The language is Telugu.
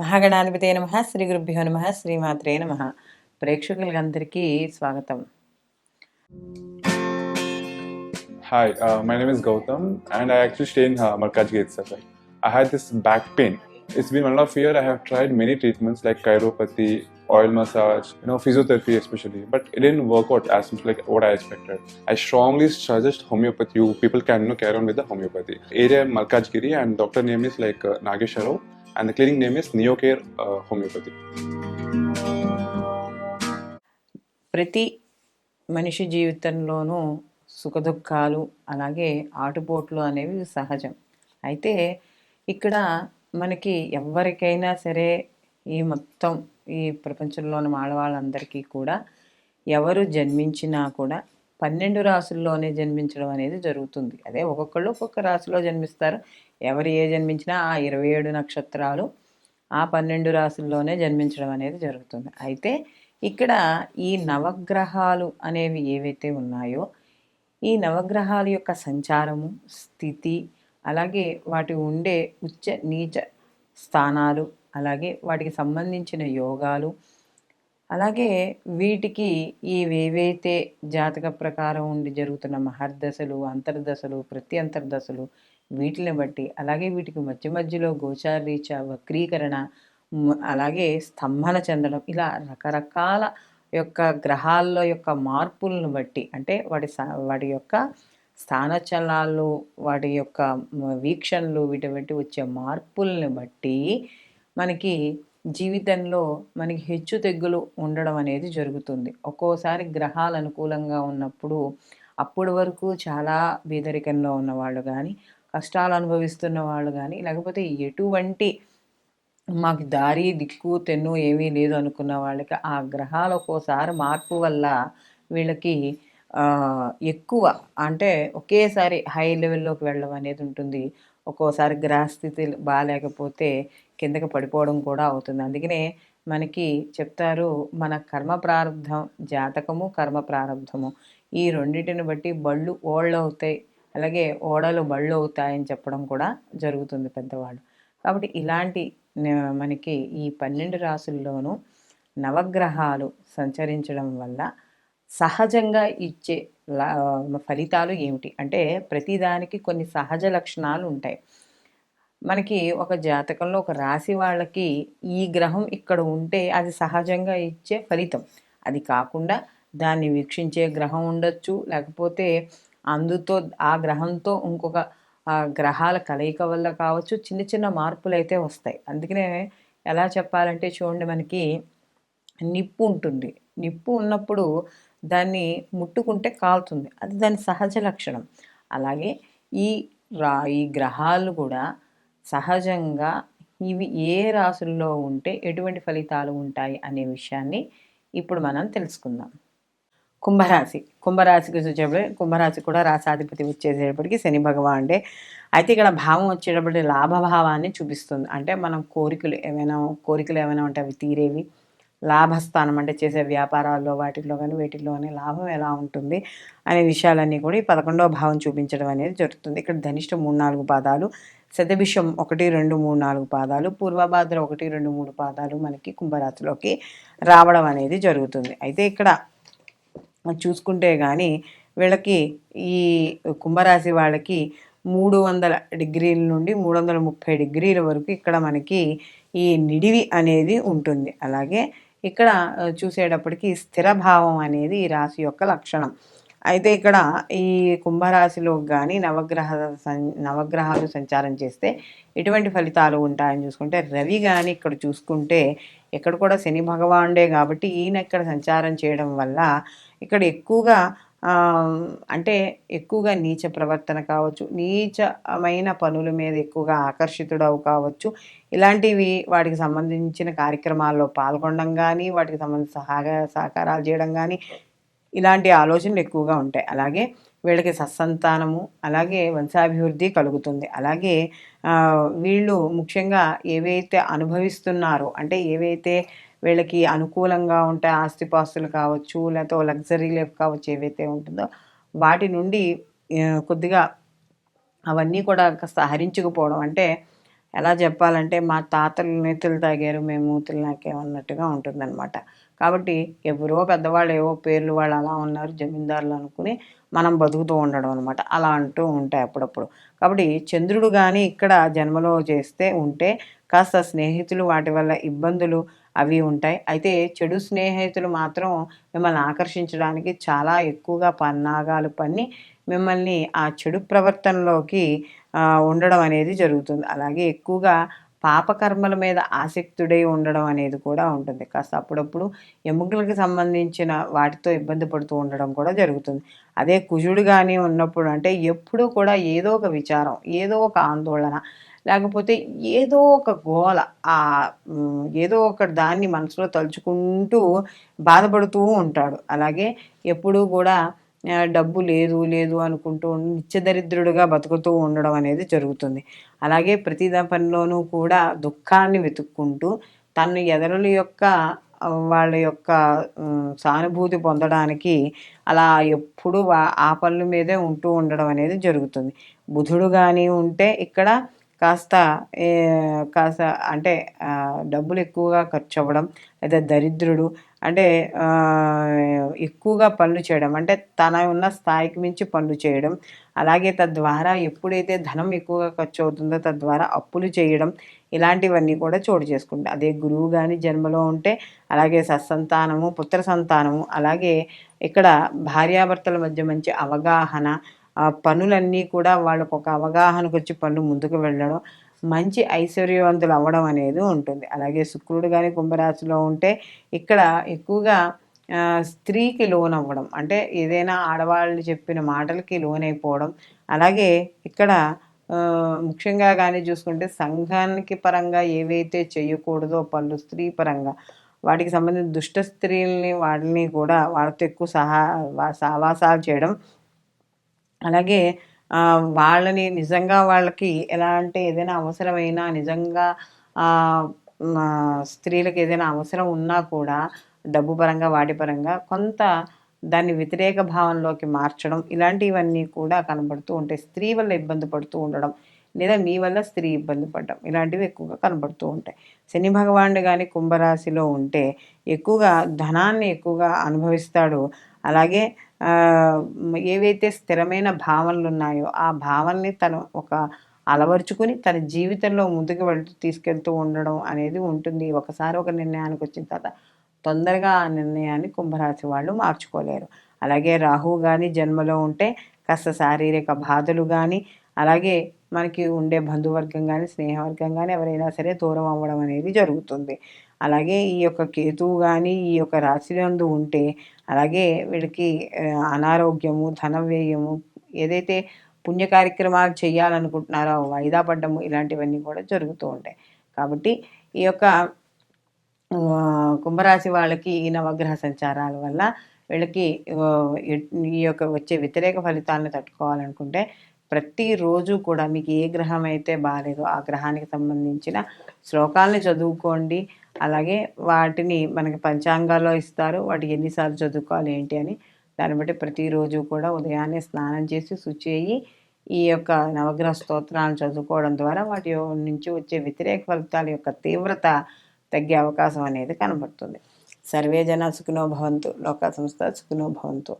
మహాగణాధిపతే నమ శ్రీ గురుభ్యో నమ శ్రీమాత్రే నమ ప్రేక్షకులందరికీ స్వాగతం Hi, uh, my name is Gautam, and I actually stay in uh, Markaj Gate Safar. I had this back pain. It's been one and a half year. I have tried many treatments like chiropathy, oil massage, you know, physiotherapy especially, but it didn't work out as much like what I expected. I strongly suggest homeopathy. You people can you know, carry on with the homeopathy. Area Malkajgiri, and doctor name is like uh, Nagesharov, And the clinic name is Neocare uh, Homeopathy. ప్రతి మనిషి జీవితంలోనూ సుఖదుఖాలు అలాగే ఆటుపోట్లు అనేవి సహజం. అయితే ఇక్కడ మనకి ఎవరికైనా సరే ఈ మొత్తం ఈ ప్రపంచంలోని ఆడవాళ్ళందరికీ కూడా ఎవరు జన్మించినా కూడా పన్నెండు రాసుల్లోనే జన్మించడం అనేది జరుగుతుంది. అదే ఒక్కొక్కళ్ళు ఒక్కొక్క రాశిలో జన్మిస్తారు. ఎవరు ఏ జన్మించినా ఆ ఇరవై ఏడు నక్షత్రాలు ఆ పన్నెండు రాసుల్లోనే జన్మించడం అనేది జరుగుతుంది. అయితే ఇక్కడ ఈ నవగ్రహాలు అనేవి ఏవైతే ఉన్నాయో ఈ నవగ్రహాల యొక్క సంచారము స్థితి అలాగే వాటి ఉండే ఉచ్చ నీచ స్థానాలు అలాగే వాటికి సంబంధించిన యోగాలు అలాగే వీటికి ఇవేవైతే జాతక ప్రకారం ఉండి జరుగుతున్న మహర్దశలు అంతర్దశలు ప్రతి అంతర్దశలు వీటిని బట్టి అలాగే వీటికి మధ్య మధ్యలో గోచారీచ వక్రీకరణ అలాగే స్తంభన చెందడం ఇలా రకరకాల యొక్క గ్రహాల్లో యొక్క మార్పులను బట్టి అంటే వాటి స- వాటి యొక్క స్థానచలనాలు వాటి యొక్క వీక్షణలు వీటి బట్టి వచ్చే మార్పుల్ని బట్టి మనకి జీవితంలో మనకి హెచ్చు తెగ్గులు ఉండడం అనేది జరుగుతుంది. ఒక్కోసారి గ్రహాలు అనుకూలంగా ఉన్నప్పుడు అప్పటి వరకు చాలా బీదరికంలో ఉన్నవాళ్ళు కానీ కష్టాలు అనుభవిస్తున్న వాళ్ళు కానీ లేకపోతే ఎటువంటి మాకు దారి దిక్కు తెన్ను ఏమీ లేదు అనుకున్న వాళ్ళకి ఆ గ్రహాలు ఒక్కోసారి మార్పు వల్ల వీళ్ళకి ఎక్కువ అంటే ఒకేసారి హై లెవెల్లోకి వెళ్ళడం అనేది ఉంటుంది. ఒక్కోసారి గ్రహస్థితి బాగాలేకపోతే కిందకి పడిపోవడం కూడా అవుతుంది. అందుకనే మనకి చెప్తారు మన కర్మ ప్రారంధం జాతకము కర్మ ప్రారంధము. ఈ రెండింటిని బట్టి బళ్ళు ఓళ్ళు అవుతాయి. అలాగే ఓడలు బళ్ళు అవుతాయని చెప్పడం కూడా జరుగుతుంది పెద్దవాళ్ళు. కాబట్టి ఇలాంటి మనకి ఈ పన్నెండు రాసుల్లోనూ నవగ్రహాలు సంచరించడం వల్ల సహజంగా ఇచ్చే లా- ఫలితాలు ఏమిటి? అంటే ప్రతిదానికి కొన్ని సహజ లక్షణాలు ఉంటాయి. మనకి ఒక జాతకంలో ఒక రాశి వాళ్ళకి ఈ గ్రహం ఇక్కడ ఉంటే అది సహజంగా ఇచ్చే ఫలితం. అది కాకుండా దాన్ని వీక్షించే గ్రహం ఉండొచ్చు లేకపోతే అందుతో ఆ గ్రహంతో ఇంకొక ఆ గ్రహాల కలయిక వల్ల కావచ్చు చిన్న చిన్న మార్పులు అయితే వస్తాయి. అందుకనే ఎలా చెప్పాలంటే చూడండి మనకి నిప్పు ఉంటుంది. నిప్పు ఉన్నప్పుడు దాన్ని ముట్టుకుంటే కాలుతుంది. అది దాని సహజ లక్షణం. అలాగే ఈ రా ఈ గ్రహాలు కూడా సహజంగా ఇవి ఏ రాసుల్లో ఉంటే ఎటువంటి ఫలితాలు ఉంటాయి అనే విషయాన్ని ఇప్పుడు మనం తెలుసుకుందాం. కుంభరాశి. కుంభరాశికి వచ్చేటప్పుడు కుంభరాశి కూడా రాసాధిపతి వచ్చేసేటప్పటికి శని భగవానుడే. అయితే ఇక్కడ భావం వచ్చేటప్పటి లాభభావాన్ని చూపిస్తుంది. అంటే మనం కోరికలు ఏమైనా కోరికలు ఏమైనా ఉంటే అవి తీరేవి. లాభస్థానం అంటే చేసే వ్యాపారాల్లో వాటిల్లో కానీ వీటిల్లో కానీ లాభం ఎలా ఉంటుంది అనే విషయాలన్నీ కూడా ఈ పదకొండవ భావం చూపించడం అనేది జరుగుతుంది. ఇక్కడ ధనిష్ట మూడు నాలుగు పాదాలు శతభిషం ఒకటి రెండు మూడు నాలుగు పాదాలు పూర్వభాద్ర ఒకటి రెండు మూడు పాదాలు మనకి కుంభరాశిలోకి రావడం అనేది జరుగుతుంది. అయితే ఇక్కడ చూసుకుంటే కానీ వీళ్ళకి ఈ కుంభరాశి వాళ్ళకి మూడు వందల డిగ్రీల నుండి మూడు వందల ముప్పై డిగ్రీల వరకు ఇక్కడ మనకి ఈ నిడివి అనేది ఉంటుంది. అలాగే ఇక్కడ చూసేటప్పటికి స్థిర భావం అనేది ఈ రాశి యొక్క లక్షణం. అయితే ఇక్కడ ఈ కుంభరాశిలో కానీ నవగ్రహ సం- నవగ్రహాలు సంచారం చేస్తే ఎటువంటి ఫలితాలు ఉంటాయని చూసుకుంటే రవి కానీ ఇక్కడ చూసుకుంటే ఇక్కడ కూడా శని భగవానుడే కాబట్టి ఈయన ఇక్కడ సంచారం చేయడం వల్ల ఇక్కడ ఎక్కువగా అంటే ఎక్కువగా నీచ ప్రవర్తన కావచ్చు నీచమైన పనుల మీద ఎక్కువగా ఆకర్షితుడవు కావచ్చు. ఇలాంటివి వాటికి సంబంధించిన కార్యక్రమాల్లో పాల్గొనడం కానీ వాటికి సంబంధించిన సహాయ సహకారాలు చేయడం కానీ ఇలాంటి ఆలోచనలు ఎక్కువగా ఉంటాయి. అలాగే వీళ్ళకి సత్సంతానము అలాగే వంశాభివృద్ధి కలుగుతుంది. అలాగే వీళ్ళు ముఖ్యంగా ఏవైతే అనుభవిస్తున్నారో అంటే ఏవైతే వీళ్ళకి అనుకూలంగా ఉంటాయి ఆస్తిపాస్తులు కావచ్చు లేకపోతే లగ్జరీ లైఫ్ కావచ్చు ఏవైతే ఉంటుందో వాటి నుండి కొద్దిగా అవన్నీ కూడా కాస్త హరించుకుపోవడం. అంటే ఎలా చెప్పాలంటే మా తాతలు నేతులు తాగారు మేము మూతులు నాకేమన్నట్టుగా ఉంటుందన్నమాట. కాబట్టి ఎవరో పెద్దవాళ్ళు ఏవో పేర్లు వాళ్ళు అలా ఉన్నారు జమీందారులు అనుకుని మనం బతుకుతూ ఉండడం అనమాట అలా అంటూ ఉంటాయి అప్పుడప్పుడు. కాబట్టి చంద్రుడు కానీ ఇక్కడ జన్మలో చేస్తే ఉంటే కాస్త స్నేహితులు వాటి వల్ల ఇబ్బందులు అవి ఉంటాయి. అయితే చెడు స్నేహితులు మాత్రం మిమ్మల్ని ఆకర్షించడానికి చాలా ఎక్కువగా పన్నాగాలు పన్ని మిమ్మల్ని ఆ చెడు ప్రవర్తనలోకి ఉండడం అనేది జరుగుతుంది. అలాగే ఎక్కువగా పాపకర్మల మీద ఆసక్తుడై ఉండడం అనేది కూడా ఉంటుంది. కాస్త అప్పుడప్పుడు ఎముకలకు సంబంధించిన వాటితో ఇబ్బంది పడుతూ ఉండడం కూడా జరుగుతుంది. అదే కుజుడు కానీ ఉన్నప్పుడు అంటే ఎప్పుడూ కూడా ఏదో ఒక విచారం ఏదో ఒక ఆందోళన లేకపోతే ఏదో ఒక గోల ఆ ఏదో ఒక దాన్ని మనసులో తలుచుకుంటూ బాధపడుతూ ఉంటాడు. అలాగే ఎప్పుడూ కూడా డబ్బు లేదు లేదు అనుకుంటూ నిత్యదరిద్రుడుగా బతుకుతూ ఉండడం అనేది జరుగుతుంది. అలాగే ప్రతి పనిలోనూ కూడా దుఃఖాన్ని వెతుక్కుంటూ తన ఎదరుల యొక్క వాళ్ళ యొక్క సానుభూతి పొందడానికి అలా ఎప్పుడు ఆ పనుల మీదే ఉంటూ ఉండడం అనేది జరుగుతుంది. బుధుడు కానీ ఉంటే ఇక్కడ కాస్త కాస్త అంటే డబ్బులు ఎక్కువగా ఖర్చు అవ్వడం లేదా దరిద్రుడు అంటే ఎక్కువగా పనులు చేయడం అంటే తన ఉన్న స్థాయికి మించి పనులు చేయడం అలాగే తద్వారా ఎప్పుడైతే ధనం ఎక్కువగా ఖర్చు అవుతుందో తద్వారా అప్పులు చేయడం ఇలాంటివన్నీ కూడా చోటు చేసుకుంటాయి అదే గురువు కానీ జన్మలో ఉంటే అలాగే సత్సంతానము పుత్ర సంతానము అలాగే ఇక్కడ భార్యాభర్తల మధ్య మంచి అవగాహన ఆ పనులన్నీ కూడా వాళ్ళకు ఒక అవగాహనకు వచ్చి పనులు ముందుకు వెళ్ళడం మంచి ఐశ్వర్యవంతులు అవ్వడం అనేది ఉంటుంది. అలాగే శుక్రుడు కానీ కుంభరాశిలో ఉంటే ఇక్కడ ఎక్కువగా స్త్రీకి లోన్ అవ్వడం అంటే ఏదైనా ఆడవాళ్ళు చెప్పిన మాటలకి లోనైపోవడం అలాగే ఇక్కడ ముఖ్యంగా కానీ చూసుకుంటే సంఘానికి పరంగా ఏవైతే చేయకూడదో పనులు స్త్రీ పరంగా వాటికి సంబంధించిన దుష్ట స్త్రీల్ని వాటిని కూడా వాళ్ళతో ఎక్కువ సహా సహవాసాలు చేయడం అలాగే వాళ్ళని నిజంగా వాళ్ళకి ఎలా అంటే ఏదైనా అవసరమైనా నిజంగా స్త్రీలకు ఏదైనా అవసరం ఉన్నా కూడా డబ్బు పరంగా వాటి పరంగా కొంత దాన్ని వ్యతిరేక భావంలోకి మార్చడం ఇలాంటివన్నీ కూడా కనబడుతూ ఉంటాయి. స్త్రీ వల్ల ఇబ్బంది పడుతూ ఉండడం లేదా మీ వల్ల స్త్రీ ఇబ్బంది పడడం ఇలాంటివి ఎక్కువగా కనబడుతూ ఉంటాయి. శని భగవానుడు కానీ కుంభరాశిలో ఉంటే ఎక్కువగా ధనాన్ని ఎక్కువగా అనుభవిస్తాడు. అలాగే ఏవైతే స్థిరమైన భావనలు ఉన్నాయో ఆ భావనని తను ఒక అలవరుచుకుని తన జీవితంలో ముందుకు వెళ్తూ తీసుకెళ్తూ ఉండడం అనేది ఉంటుంది. ఒకసారి ఒక నిర్ణయానికి వచ్చిన తర్వాత తొందరగా ఆ నిర్ణయాన్ని కుంభరాశి వాళ్ళు మార్చుకోలేరు. అలాగే రాహు కానీ జన్మలో ఉంటే కాస్త శారీరక బాధలు కానీ అలాగే మనకి ఉండే బంధువర్గం కానీ స్నేహవర్గం కానీ ఎవరైనా సరే దూరం అవ్వడం అనేది జరుగుతుంది. అలాగే ఈ యొక్క కేతువు కానీ ఈ యొక్క రాశిలందు ఉంటే అలాగే వీళ్ళకి అనారోగ్యము ధన వ్యయము ఏదైతే పుణ్య కార్యక్రమాలు చేయాలనుకుంటున్నారో వాయిదా పడ్డము ఇలాంటివన్నీ కూడా జరుగుతూ ఉంటాయి. కాబట్టి ఈ యొక్క కుంభరాశి వాళ్ళకి ఈ నవగ్రహ సంచారాల వల్ల వీళ్ళకి ఈ యొక్క వచ్చే వ్యతిరేక ఫలితాలను తట్టుకోవాలనుకుంటే ప్రతిరోజు కూడా మీకు ఏ గ్రహం అయితే బాగాలేదో ఆ గ్రహానికి సంబంధించిన శ్లోకాలని చదువుకోండి. అలాగే వాటిని మనకి పంచాంగాల్లో ఇస్తారు. వాటికి ఎన్నిసార్లు చదువుకోవాలి ఏంటి అని దాన్ని బట్టి ప్రతిరోజు కూడా ఉదయాన్నే స్నానం చేసి శుచి అయ్యి ఈ యొక్క నవగ్రహ స్తోత్రాలను చదువుకోవడం ద్వారా వాటి నుంచి వచ్చే వ్యతిరేక ఫలితాల యొక్క తీవ్రత తగ్గే అవకాశం అనేది కనబడుతుంది. సర్వే జన సుఖినో భవంతు. లోక సంస్థ సుఖినో భవంతు.